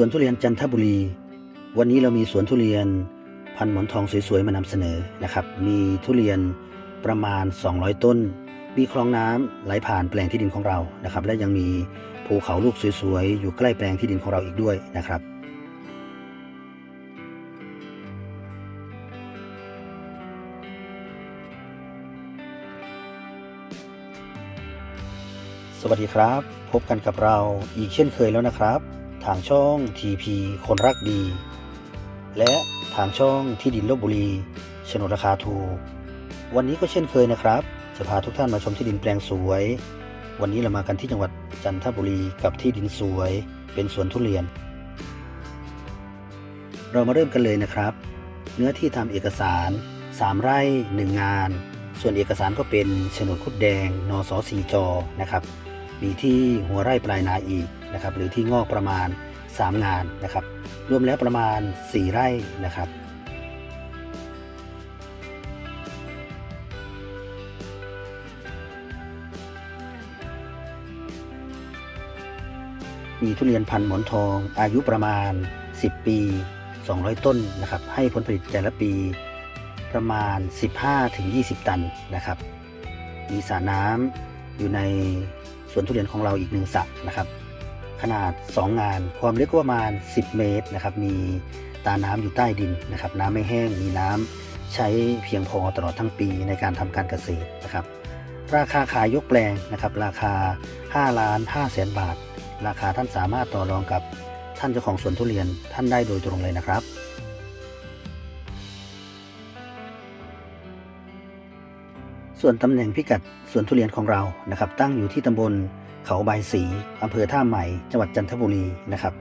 สวนทุเรียนจันทบุรี วันนี้เรามีสวนทุเรียนพันหมอนทองสวยๆมานำเสนอนะครับ มีทุเรียนประมาณ 200 ต้น มีคลองน้ำไหลผ่านแปลงที่ดินของเรานะครับ และยังมีภูเขาลูกสวยๆอยู่ใกล้แปลงที่ดินของเราอีกด้วยนะครับสวัสดีครับ พบกันกับเราอีกเช่นเคยแล้วนะครับ ทางช่อง TP คนรักดี และทางช่องที่ดินลบบุรีโฉนดราคาถูก วันนี้ก็เช่นเคยนะครับ จะพาทุกท่านมาชมที่ดินแปลงสวย วันนี้เรามากันที่จังหวัดจันทบุรีกับที่ดินสวย เป็นสวนทุเรียน เรามาเริ่มกันเลยนะครับ เนื้อที่ทำเอกสาร 3 ไร่ 1 งาน ส่วนเอกสารก็เป็นโฉนดคุดแดง นสสีจอนะครับ มีที่หัวไร่ปลายนาอีก นะครับหรือที่งอกประมาณ 3 งานนะครับ รวมแล้วประมาณ 4 ไร่นะครับมีทุเรียนพันหมอนทองอายุประมาณ 10 ปี 200 ต้นนะครับ ให้ผลผลิตแต่ละปีประมาณ 15-20 ตันนะครับ มีสระน้ำอยู่ในสวนทุเรียนของเราอีกหนึ่งสระนะครับ ขนาด 2 งาน ความลึกประมาณ 10 เมตรนะครับ มีตาน้ำอยู่ใต้ดินนะครับ น้ำไม่แห้ง มีน้ำใช้เพียงพอตลอดทั้งปีในการทำการเกษตรนะครับ ราคาขายยกแปลงนะครับ ราคา 5 ล้าน5แสนบาท ราคาท่านสามารถต่อรองกับท่านเจ้าของสวนทุเรียนท่านได้โดยตรงเลยนะครับ ส่วนตำแหน่งพิกัดสวนทุเรียนของเรานะครับ ตั้งอยู่ที่ตำบลเขาใบสีอำเภอท่าใหม่ จังหวัดจันทบุรีนะครับ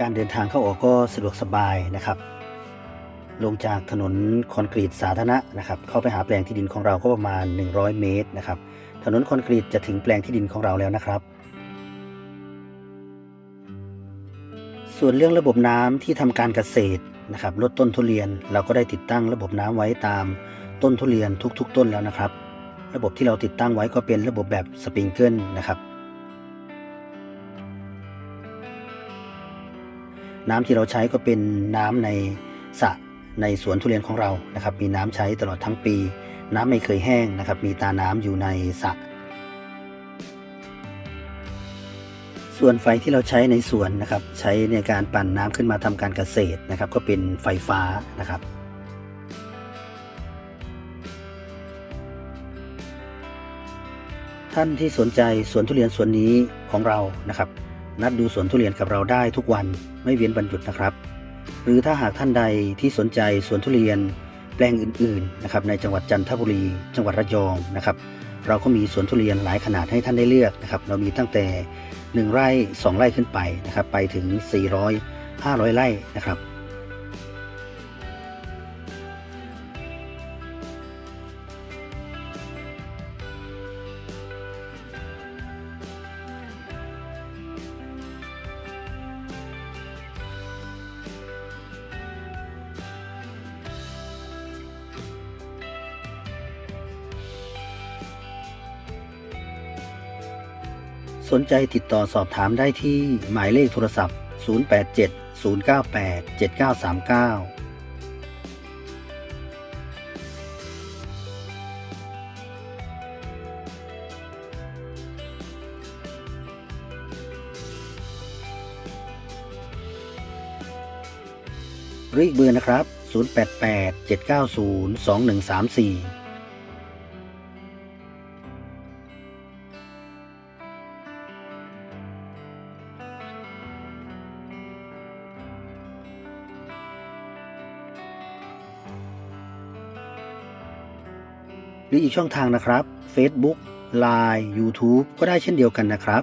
การเดินทางเข้าออกก็สะดวกสบายนะครับ ลงจากถนนคอนกรีตสาธารณะนะครับ เข้าไปหาแปลงที่ดินของเราก็ประมาณ 100 เมตรนะครับ ถนนคอนกรีตจะถึงแปลงที่ดินของเราแล้วนะครับ ส่วนเรื่องระบบน้ำที่ทำการเกษตรนะครับลดต้นทุเรียนเราก็ได้ติดตั้งระบบน้ำไว้ตาม ต้นทุเรียนทุก ๆ ต้นแล้วนะครับ ระบบที่เราติดตั้งไว้ก็เป็นระบบแบบสปริงเกิลนะครับ น้ำที่เราใช้ก็เป็นน้ำในสระในสวนทุเรียนของเรานะครับ มีน้ำใช้ตลอดทั้งปี น้ำไม่เคยแห้งนะครับ มีตาน้ำอยู่ในสระส่วนไฟที่เราใช้ในสวนนะครับ ใช้ในการปั่นน้ำขึ้นมาทำการเกษตรนะครับ ก็เป็นไฟฟ้านะครับ ท่านที่สนใจสวนทุเรียนสวนนี้ของเรานะครับ นัดดูสวนทุเรียนกับเราได้ทุกวันไม่เว้นวันหยุดนะครับ หรือถ้าหากท่านใดที่สนใจสวนทุเรียนแปลงอื่นๆนะครับในจังหวัดจันทบุรี จังหวัดระยองนะครับ เราก็มีสวนทุเรียนหลายขนาดให้ท่านได้เลือกนะครับเรามีตั้งแต่ 1 ไร่ 2 ไร่ขึ้นไปนะครับไปถึง 400 500 ไร่นะครับ สนใจติดต่อสอบถามได้ที่หมายเลขโทรศัพท์ 087 098 7939หรืออีกเบอร์นะครับ 088 790 2134 หรืออีกช่องทางนะครับ Facebook Line YouTube ก็ได้เช่นเดียวกันนะครับ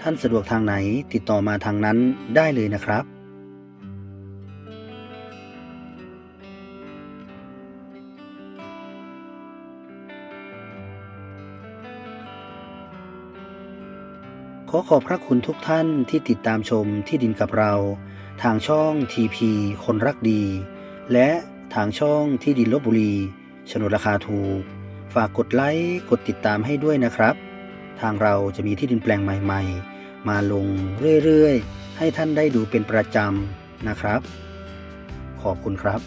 ท่านสะดวกทางไหนติดต่อมาทางนั้นได้เลยนะครับ ขอขอบพระคุณทุกท่านที่ติดตามชมที่ดินกับเรา ทางช่อง TP คนรักดี และทางช่องที่ดินลบบุรี ฉนดราคาถูก ฝากกดไลค์กดติดตามให้ด้วยนะครับ ทางเราจะมีที่ดินแปลงใหม่ ๆ มาลงเรื่อยๆ ให้ท่านได้ดูเป็นประจำนะครับ ขอบคุณครับ